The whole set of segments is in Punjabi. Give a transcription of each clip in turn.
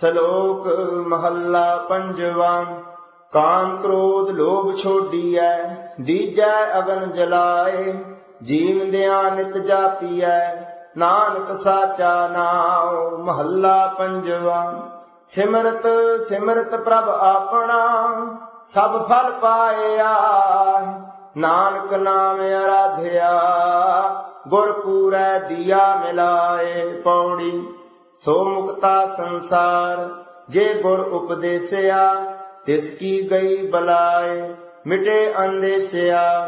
ਸ਼ਲੋਕ ਮਹੱਲਾ ਪੰਜਵਾ, ਕਾਮ ਕ੍ਰੋਧ ਲੋਭ ਛੋਡੀਐ, ਦੀਜੈ ਅਗਨ ਜਲਾਏ ਜੀਵਦਿਆਂ ਨਿਤ ਜਾਪੀਐ, ਨਾਨਕ ਸਾਚਾ ਨਾਉ। ਮਹੱਲਾ ਪੰਜਵਾ, ਸਿਮਰਤ ਸਿਮਰਤ ਪ੍ਰਭ ਆਪਣਾ, ਸਭ ਫਲ ਪਾਇਆ, ਨਾਨਕ ਨਾਮ ਅਰਾਧਿਆ ਗੁਰ ਪੂਰੈ ਦੀਆ ਮਿਲਾਏ, ਪੌੜੀ ਸੋ ਮੁਕਤਾ ਸੰਸਾਰ, ਜੇ ਗੁਰ ਉਪਦੇਸਿਆ, ਤਿਸ ਕੀ ਗਈ ਬਲਾਏ, ਮਿਟੇ ਅੰਦੇਸਿਆ,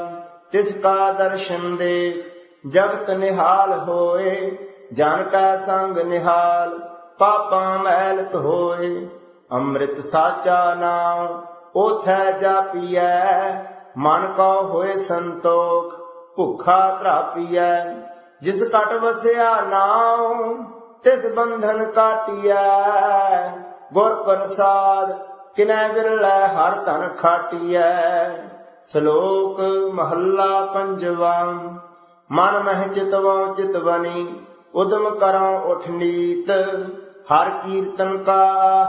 ਤਿਸ ਕਾ ਦਰਸ਼ਨ ਦੇਖ, ਜਗਤ ਨਿਹਾਲ ਹੋਏ, ਜਨ ਕਾ ਸੰਗ ਨਿਹਾਲ, ਪਾਪਾਂ ਮੈਲਤ ਹੋਏ, ਅੰਮ੍ਰਿਤ ਸਾਚਾ ਨਾਮ ਉਥੈ ਜਾਪੀਐ, ਮਨ ਕੋ ਹੋਏ ਸੰਤੋਖ, ਭੁੱਖਾ ਤਰਾਪੀਐ ਜਿਸ ਕਟ ਵਸਿਆ ਨਾਮ ਤਿਸ ਬੰਧਨ ਕਾਟੀਐ, ਗੁਰ ਪ੍ਰਸਾਦ, ਕਿਨੈ ਵਿਰਲੇ ਹਰ ਧਨ ਖਾਟੀਐ। ਸ਼ਲੋਕ ਮਹੱਲਾ ਪੰਜਵਾ, ਮਨ ਮਹਿ ਚਿਤਵੋ ਚਿਤਵਨੀ, ਉਦਮ ਕਰਾਂ ਉਠ ਨੀਤ, ਹਰ ਕੀਰਤਨ ਕਾ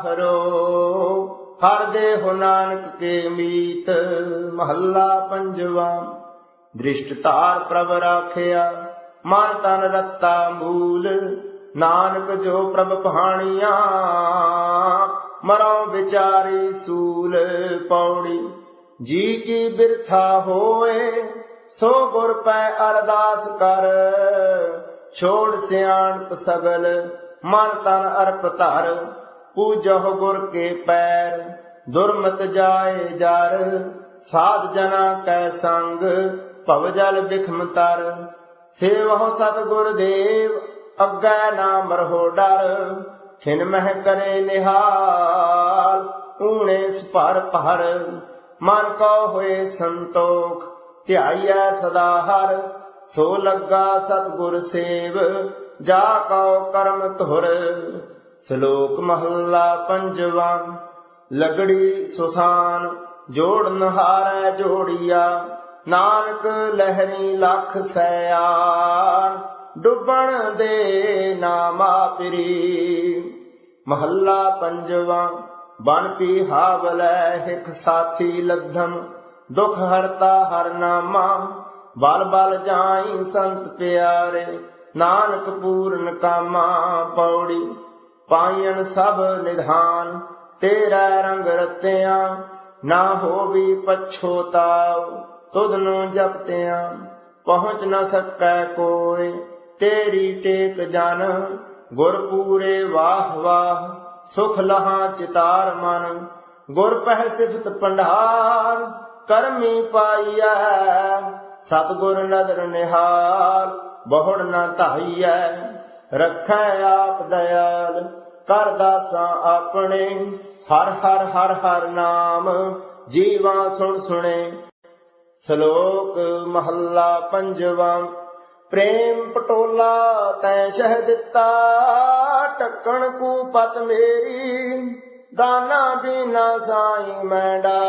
ਹਰੋ, ਹਰ ਦੇਹੁ ਨਾਨਕ ਕੇ ਮੀਤ। ਮਹੱਲਾ ਪੰਜਵਾ, ਦ੍ਰਿਸ਼ਟ ਧਾਰ ਪ੍ਰਭ ਰਾਖਿਆ, ਮਨ ਤਨ ਰਤਾ ਮੂਲ ਨਾਨਕ ਜੋ ਪ੍ਰਭ ਪਹਾਣੀਆਂ, ਮਰਉ ਵਿਚਾਰੀ ਸੂਲ ਪੌੜੀ, ਜੀ ਕੀ ਬਿਰਥਾ ਹੋਏ, ਸੋ ਗੁਰ ਪੈ ਅਰਦਾਸ ਕਰ। ਛੋੜ ਸਿਆਣਪ ਸਗਲ, ਮਨ ਤਨ ਅਰਪ ਧਰ। ਪੂਜਹੁ ਗੁਰ ਕੇ ਪੈਰ, ਦੁਰਮਤ ਜਾਏ ਜਰ। ਸਾਧ ਜਨਾ ਕੈ ਸੰਗ, ਭਵ ਜਲ ਬਿਖਮ ਤਰ। ਸੇਵਹੁ ਸਤ ਗੁਰ ਦੇਵ ਅੱਗੇ ਨਾ ਮਰਹੋ ਡਰ ਖਿਨ ਮਹਿ ਕਰੇ ਨਿਹਾਲ, ਊਣੇ ਸੁਭਰ ਭਰ। ਮਨ ਕੋ ਹੋਏ ਸੰਤੋਖ, ਧਿਆਈਐ ਸਦਾ ਹਰ। ਸੋ ਲੱਗਾ ਸਤਿਗੁਰ ਸੇਵ, ਜਾ ਕਉ ਕਰਮ ਧੁਰ। ਸ਼ਲੋਕ ਮਹੱਲਾ ਪੰਜਵਾ, ਲਗੜੀ ਸੁਥਾਨ ਜੋੜਨ ਹਾਰੈ ਜੋੜੀਆ। ਨਾਨਕ ਲਹਿਰੀ ਲਖ ਸਿਆਨ ਡੁੱਬਣ ਦੇ ਨਾਮਾ ਪਰੀ ਮਹੱਲਾ ਪੰਜਵਾ ਬਨ ਪੀ ਹਾਵਲੈ ਹਿਖ ਸਾਥੀ ਲੱਧਮ। ਦੁਖ ਹਰਤਾ ਹਰ ਨਾਮਾ, ਬਲ ਬਲ ਜਾਈ ਸੰਤ ਪਿਆਰੇ। ਨਾਨਕ ਪੂਰਨ ਕਾਮਾ ਪੌੜੀ ਪਾਇਨ ਸਭ ਨਿਧਾਨ। ਤੇਰਾ ਰੰਗ ਰਤਿਆਂ, ਨਾ ਹੋਵੀ ਪਛੋਤਾਵ ਤੁਧ ਨੂੰ ਜਪਤਿਆਂ, ਪਹੁੰਚ ਨਾ ਸਕੈ ਕੋਇ ਤੇਰੀ ਟੇਕ ਜਨ ਗੁਰ ਪੂਰੇ ਵਾਹ ਵਾਹ, ਸੁਖ ਲਹਾ ਚਿਤਾਰ ਮਨ, ਗੁਰ ਪਹਿ ਸਿਫਤ ਪੰਡਾਰ, ਕਰਮੀ ਪਾਈਐ, ਸਤਗੁਰ ਨਦਰ ਨਿਹਾਲ, ਬਹੁੜ ਨਾ ਧਾਈਐ, ਰੱਖੈ ਆਪ ਦਇਆਲ, ਕਰ ਦਾਸਾਂ ਆਪਣੇ, ਹਰ ਹਰ ਹਰ ਹਰ ਨਾਮ, ਜੀਵਾ ਸੁਣ ਸੁਣੇ, ਸ਼ਲੋਕ ਮਹੱਲਾ ਪੰਜਵਾਂ ਪ੍ਰੇਮ ਪਟੋਲਾ ਤੈ ਸ਼ਹਿ ਦਿੱਤਾ ਟੱਕਣ ਕੂ ਪਤ ਮੇਰੀ, ਦਾਨਾ ਬਿਨਾ ਸਾਈ ਮੈਂਡਾ।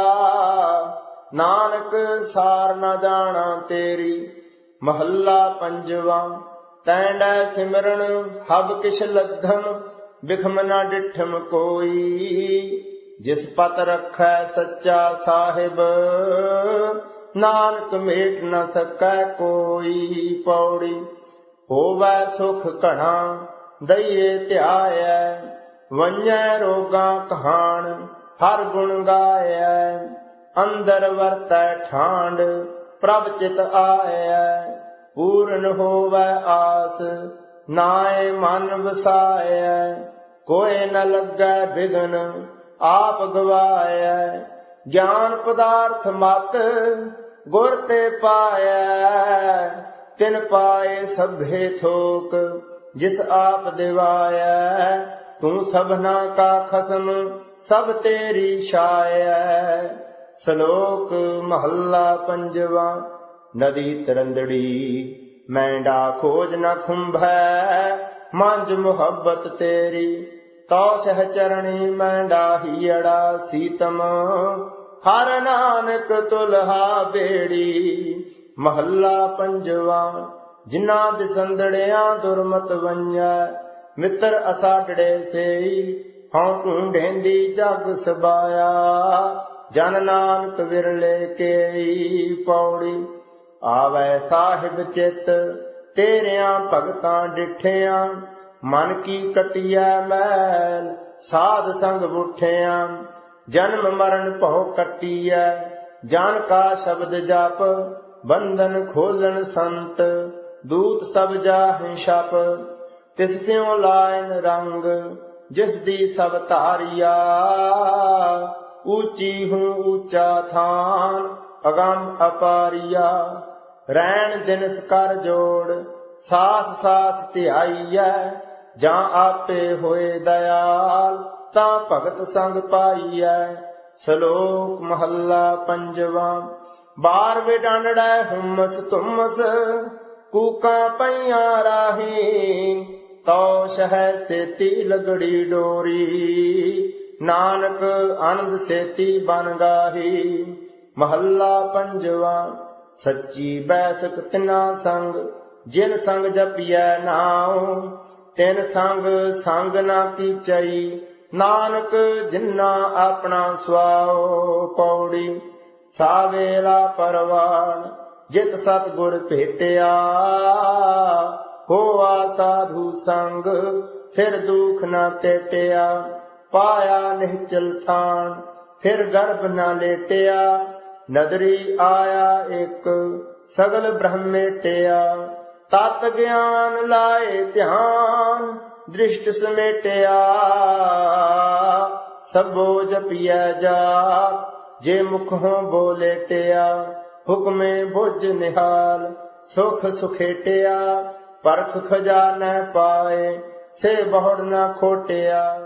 ਨਾਨਕ ਸਾਰ ਨਾ ਜਾਣਾ ਤੇਰੀ, ਮਹੱਲਾ ਪੰਜਵਾ, ਤੈਂਡਾ ਸਿਮਰਨ ਹਬ ਕਿਛ ਲੱਧਮ ਬਿਖਮ ਨਾ ਡਿਠਮ ਕੋਈ। ਜਿਸ ਪਤ ਰਖੈ ਸੱਚਾ ਸਾਹਿਬ ਨਾਨਕ ਮੇਟ ਨ ਸਕੈ ਕੋਈ ਪੌੜੀ। ਹੋਵੈ ਸੁਖ ਘਣਾ, ਦਈਏ ਧਿਆਇਐ ਵੰਜੈ ਰੋਗਾਂ ਕਹਾਣ, ਹਰ ਗੁਣ ਗਾਇਐ, ਅੰਦਰ ਵਰਤੈ ਠਾਂਡ, ਪ੍ਰਭ ਚਿਤ ਆਇਐ। ਪੂਰਨ ਹੋਵੈ ਆਸ, ਨਾਏ ਮਨ ਵਸਾਇਐ, ਕੋਏ ਨ ਲੱਗੈ ਬਿਗਨ ਆਪ ਗਵਾਇਐ। ਗਿਆਨ ਪਦਾਰਥ ਮਤ ਗੁਰ ਤੇ ਪਾਇਐ ਤਿਨ ਪਾਏ ਸਭੇ ਥੋਕ, ਜਿਸ ਆਪ ਦਿਵਾਇਐ ਤੂੰ ਸਭਨਾ ਕਾ ਖਸਮ, ਸਭ ਤੇਰੀ ਛਾਇਐ ਸ਼ਲੋਕ ਮਹੱਲਾ ਪੰਜਵਾ, ਨਦੀ ਤਰੰਦੜੀ ਮੈਂਡਾ ਖੋਜ ਨਾ ਖੁੰਭੈ, ਮੰਜ ਮੁਹੱਬਤ ਤੇਰੀ। ਤੋ ਸਹ ਚਰਣੀ ਮੈਂਡਾ ਹੀੜਾ ਸੀਤਮ ਹਰ ਨਾਨਕ ਤੁਲਹਾ ਬੇੜੀ, ਮਹੱਲਾ ਪੰਜਵਾ, ਜਿਨ੍ਹਾਂ ਦੇ ਸੰਦੜਿਆਂ ਦੁਰਮਤ ਵੰਜੈ, ਮਿੱਤਰ ਅਸਾਡੜੇ ਸੇਈ, ਹਉ ਢੂੰਡੇਂਦੀ ਜਗ ਸਬਾਇਆ, ਜਨ ਨਾਨਕ ਵਿਰਲੇ ਕੇ ਪੌੜੀ, ਆਵੈ ਸਾਹਿਬ ਚਿਤ, ਤੇਰਿਆਂ ਭਗਤਾਂ ਡਿਠਿਆਂ, ਮਨ ਕੀ ਕਟਿਐ ਮੈਲ, ਸਾਧ ਸੰਗ ਉਠਿਆਂ ਜਨਮ ਮਰਨ ਭਉ ਕਟਿਐ, ਜਾਨ ਕਾ ਸ਼ਬਦ ਜਪ, ਬੰਧਨ ਖੋਲਣ ਸੰਤ, ਦੂਤ ਸਭ ਜਾਹਿ ਛਪ, ਤਿਸ ਸਿਉ ਲਾਇਨ ਰੰਗ, ਜਿਸ ਦੀ ਸਭ ਧਾਰਿਆ। ਉੱਚੀ ਹੂੰ ਊਚਾ ਥਾਨ, ਅਗੰਮ ਅਪਾਰੀਆ। ਰਹਿਣ ਦਿਨਸ ਕਰ ਜੋੜ, ਸਾਸ ਸਾਸ ਧਿਆਈਐ, ਜਾਂ ਆਪੇ ਹੋਏ ਦਇਆਲ। ਤਾਂ ਭਗਤ ਸੰਗ ਪਾਈਐ। ਸ਼ਲੋਕ ਮਹੱਲਾ ਪੰਜਵਾ। ਬਾਰ ਵਿਡਾਂਡੜੈ ਹੁਮਸ ਤੁਮਸ ਕੂਕਾਂ ਪਈਆਂ ਰਾਹੀ। ਤੋ ਸ਼ਹਿ ਸੇਤੀ ਲਗੜੀ ਡੋਰੀ। ਨਾਨਕ ਆਨੰਦ ਸੇਤੀ ਬਨ ਗਾਹੀ। ਮਹੱਲਾ ਪੰਜਵਾ। ਸੱਚੀ ਬੈਸਕ ਤਿਨਾ ਸੰਗ, ਜਿਨ ਸੰਗ ਜਪੀਐ ਨਾਉ। ਤਿਨ ਸੰਗ ਸੰਗ ਨਾ ਕੀਚਈ ਨਾਨਕ ਜਿਨਾ ਆਪਣਾ ਸੁਆਓ ਪੌੜੀ, ਸਾਵੇਲਾ ਪਰਵਾਨ, ਜਿਤ ਸਤ ਗੁਰ ਭੇਟਿਆ। ਹੋਆ ਸਾਧੂ ਸੰਗ, ਫਿਰ ਦੁਖ ਨਾ ਤੇਟਿਆ। ਪਾਇਆ ਨਿਹਚਲ ਥਾਨ, ਫਿਰ ਗਰਭ ਨਾ ਲੇਟਿਆ। ਨਦਰੀ ਆਇਆ ਇੱਕ, ਸਗਲ ਬ੍ਰਹਮੇ ਬ੍ਰਹਮੇਟਿਆ ਤਤ ਗਿਆਨ ਲਾਏ ਧਿਆਨ ਦ੍ਰਿਸ਼ਟ ਸਮੇਟਿਆ ਸਭੋ ਜਪਿਆ ਜਾ ਜੇ ਮੁਖੋਂ ਬੋਲੇਟਿਆ ਹੁਕਮੇ ਬੁੱਝ ਨਿਹਾਲ ਸੁਖ ਸੁਖੇਟਿਆ ਪਰਖ ਖਜ਼ਾਨਾ ਪਾਏ ਸੇ ਬਹੁੜ ਨਾ ਖੋਟਿਆ